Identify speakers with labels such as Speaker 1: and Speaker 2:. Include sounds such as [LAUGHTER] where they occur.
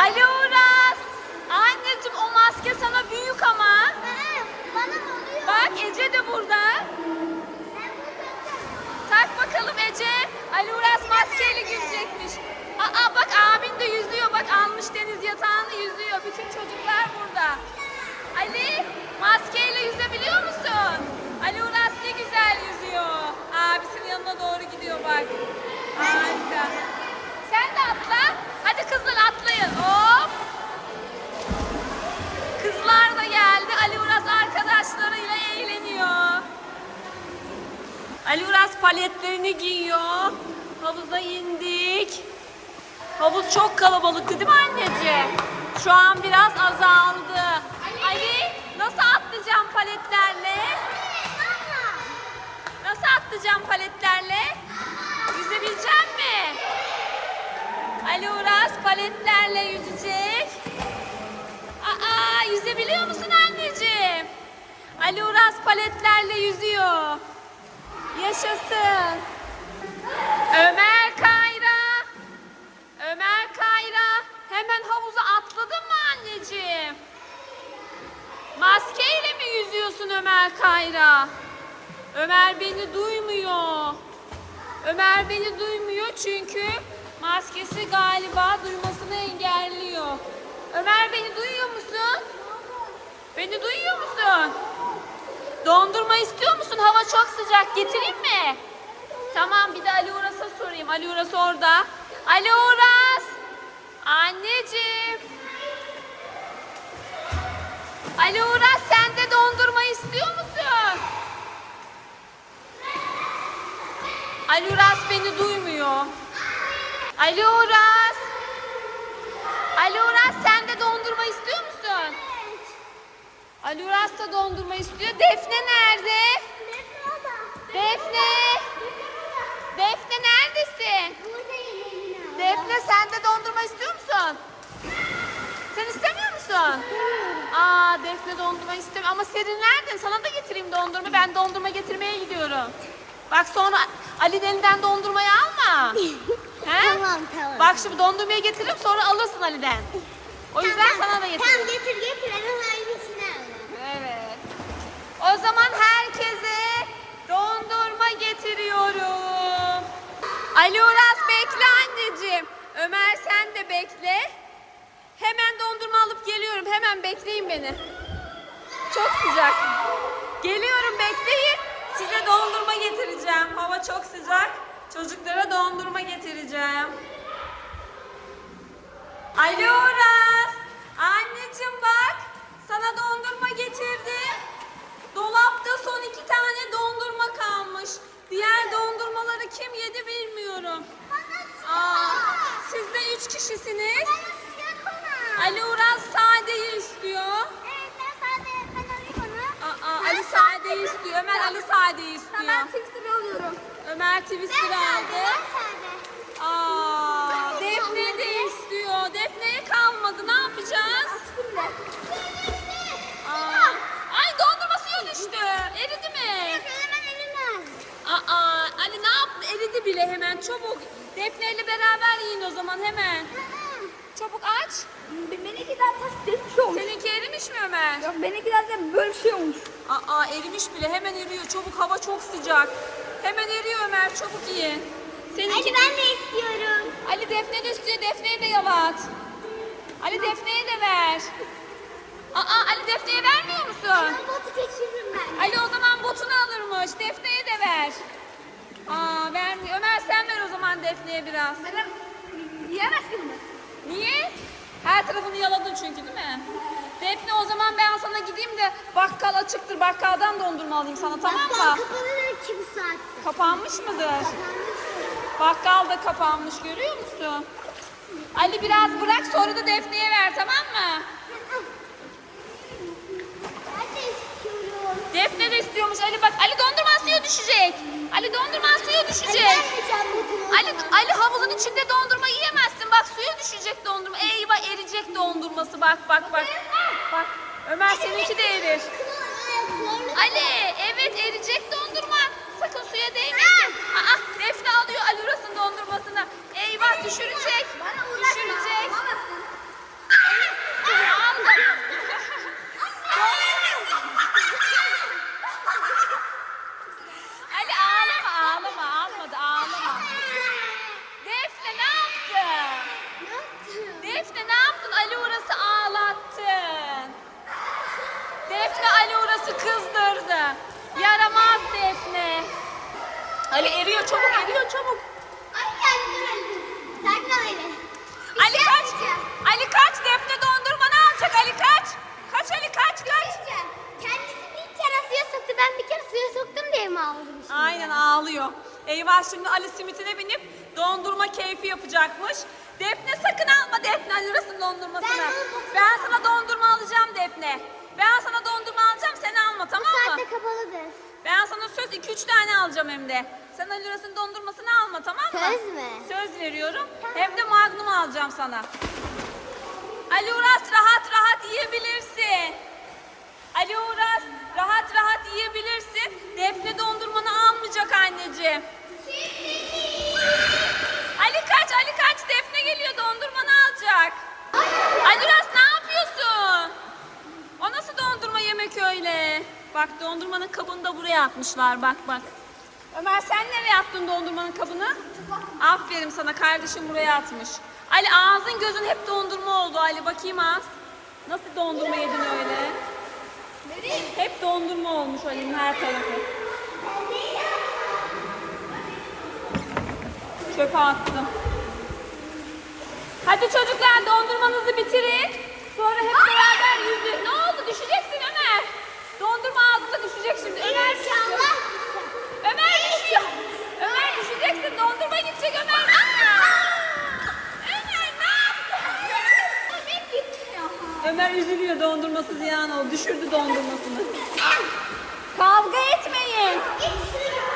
Speaker 1: Ali Uras. Anneciğim o maske sana büyük ama.
Speaker 2: Bana ne oluyor?
Speaker 1: Bak Ece de burada. Tak bakalım Ece. Ali Uras maskeyle girecekmiş. Aa bak abin de yüzüyor. Bak almış deniz yatağını yüzüyor. Bütün çocuklar burada. Ali maskeyle yüzebiliyor musun? Ali Uras ne güzel yüzüyor. Abisinin yanına doğru gidiyor bak. Harika. Paletlerini giyiyor. Havuza indik. Havuz çok kalabalıktı değil mi anneciğim? Şu an biraz azaldı. Ali nasıl atlayacağım paletlerle? Nasıl atlayacağım paletlerle? Yüzebilecek mi? Ali Uras paletlerle yüzecek. Aa, yüzebiliyor musun anneciğim? Ali Uras paletlerle yüzüyor. Yaşasın. Ömer Kayra. Ömer Kayra. Hemen havuza atladın mı anneciğim? Maskeyle mi yüzüyorsun Ömer Kayra? Ömer beni duymuyor. Ömer beni duymuyor çünkü maskesi galiba duymasını engelliyor. Ömer beni duyuyor musun? Beni duyuyor musun? Dondurma istiyor musun? Hava çok sıcak. Getireyim mi? Tamam bir de Ali Uras'a sorayım. Ali Uras orada. Ali Uras! Anneciğim. Ali Uras sen de dondurma istiyor musun? Ali Uras beni duymuyor. Ali Uras. Ali Uras sen de dondurma istiyor musun? Ali Uras da dondurma istiyor. Defne nerede? Defne. Defne neredesin? Defne sen de dondurma istiyor musun? Sen istemiyor musun? Aa Defne dondurma istemiyor. Ama Serin nerede? Sana da getireyim dondurma. Ben dondurma getirmeye gidiyorum. Bak sonra Ali'nin elinden dondurmayı alma. [LAUGHS] He?
Speaker 2: Tamam tamam.
Speaker 1: Bak şimdi dondurmayı getiririm sonra alırsın Ali'den. O yüzden sana da getireyim.
Speaker 2: Tamam getir getir. Hemen aynısını al.
Speaker 1: Evet. O zaman herkese dondurma getiriyorum. Ali Uras bekle anneciğim. Ömer sen de bekle. Hemen dondurma alıp geliyorum. Hemen bekleyin beni. Çok sıcak. Geliyorum bekleyin. Size dondurma getireceğim. Hava çok sıcak. Çocuklara dondurma getireceğim. Ali Uras. Anneciğim bak. Sana dondurma getirdim. Dolapta son iki tane dondurma kalmış. Diğer dondurmaları kim yedi kişisiniz. Ali Uras sadeyi istiyor. Aa, Ali sadeyi istiyor. Ömer Ali sadeyi istiyor.
Speaker 2: alıyorum.
Speaker 1: Ömer Twister aldı. Aa, Defne de istiyor. Defne'ye kalmadı. Ne yapacağız? Aa, ay dondurma suya düştü. Eridi mi? Aa, Ali ne Eridi bile hemen. Çabuk. Defne ile beraber yiyin o zaman hemen. Çabuk aç.
Speaker 3: Benimki daha taş geçmiş olmuş.
Speaker 1: Seninki erimiş mi Ömer?
Speaker 3: Yok benimki de böyle şey olmuş.
Speaker 1: Aa erimiş bile. Hemen eriyor. Çabuk hava çok sıcak. Hemen eriyor Ömer. Çabuk yiyin. Seninki
Speaker 2: Hadi ben de istiyorum.
Speaker 1: Ali Defne de istiyor. Defne'ye de yalat. Ali Defne'ye de ver. Aa Ali Defne'ye vermiyor musun?
Speaker 2: Ben botu geçiririm ben.
Speaker 1: Ali o zaman botunu alırmış. Defne'ye de ver. Aa vermiyor. Ömer sen ver o zaman Defne'ye biraz.
Speaker 3: Benim yiyemez ki bunu.
Speaker 1: Niye? Her tarafını yaladın çünkü değil mi? Defne o zaman ben sana gideyim de bakkal açıktır. Bakkaldan dondurma alayım sana tamam
Speaker 2: Bakkal
Speaker 1: mı?
Speaker 2: kapanır iki bu saatte.
Speaker 1: Kapanmış mıdır?
Speaker 2: Kapanmış.
Speaker 1: Bakkal da kapanmış görüyor musun? Ali biraz bırak sonra da Defne'ye ver tamam mı?
Speaker 2: Ben de istiyorum.
Speaker 1: Defne de istiyormuş Ali bak Ali dondurma suya düşecek. Ali dondurma suya düşecek. Ali Ali havuzun içinde dondurma yiyemezsin. Bak suya düşecek dondurma. Eyvah eriyecek dondurması bak bak bak. Bak Ömer seninki de erir. Ali evet eriyecek dondurma. Sakın suya değmesin. Aa Defne alıyor Ali Uras'ın dondurmasını. Eyvah düşürecek.
Speaker 2: Bana uğraşma.
Speaker 1: Düşürecek.
Speaker 2: Alamazsın.
Speaker 1: Ali eriyor çabuk eriyor çabuk.
Speaker 2: Ay geldi. Sakin ol. Bir
Speaker 1: Ali
Speaker 2: şey
Speaker 1: kaç. Ali kaç Defne dondurmanı alacak Ali kaç. Kaç Ali kaç
Speaker 2: Bir şey
Speaker 1: kaç.
Speaker 2: Kendisi bir kere suya soktu. Ben bir kere suya soktum diye mi ağladım şimdi?
Speaker 1: Aynen ağlıyor. Eyvah şimdi Ali simitine binip dondurma keyfi yapacakmış. Defne sakın alma Defne Ali Uras'ın dondurmasını.
Speaker 2: Ben
Speaker 1: Ben sana dondurma alacağım Defne. Ben sana dondurma alacağım sen alma
Speaker 2: Bu
Speaker 1: tamam mı?
Speaker 2: saatte kapalıdır.
Speaker 1: Ben sana söz 2-3 tane alacağım hem de. Sen Ali Uras'ın dondurmasını alma tamam mı?
Speaker 2: Söz mü?
Speaker 1: Söz veriyorum. Hem de magnum alacağım sana. Ali Uras rahat rahat yiyebilirsin. Ali Uras rahat rahat yiyebilirsin. Defne dondurmanı almayacak anneciğim. Ali kaç Ali kaç Defne geliyor dondurmanı alacak. Ali Uras ne yapıyorsun? O nasıl dondurma yemek öyle? Bak dondurmanın kabını da buraya atmışlar bak bak. Ömer sen nereye attın dondurmanın kabını? Aferin sana kardeşim buraya atmış. Ali ağzın gözün hep dondurma oldu Ali bakayım az. Nasıl dondurma yedin öyle? Hep dondurma olmuş Ali'nin her tarafı. Çöpe attım. Hadi çocuklar dondurmanızı bitirin. Sonra hep beraber yüzü... Ne oldu düşeceksin Ömer. Dondurma ağzında düşecek şimdi. Ömer
Speaker 2: İnşallah
Speaker 1: dondurma gidecek Ömer. Ömer ne yaptın? Ömer gitmiyor. Ömer üzülüyor dondurması ziyan oldu. Düşürdü dondurmasını. Kavga etmeyin. Geçiyor.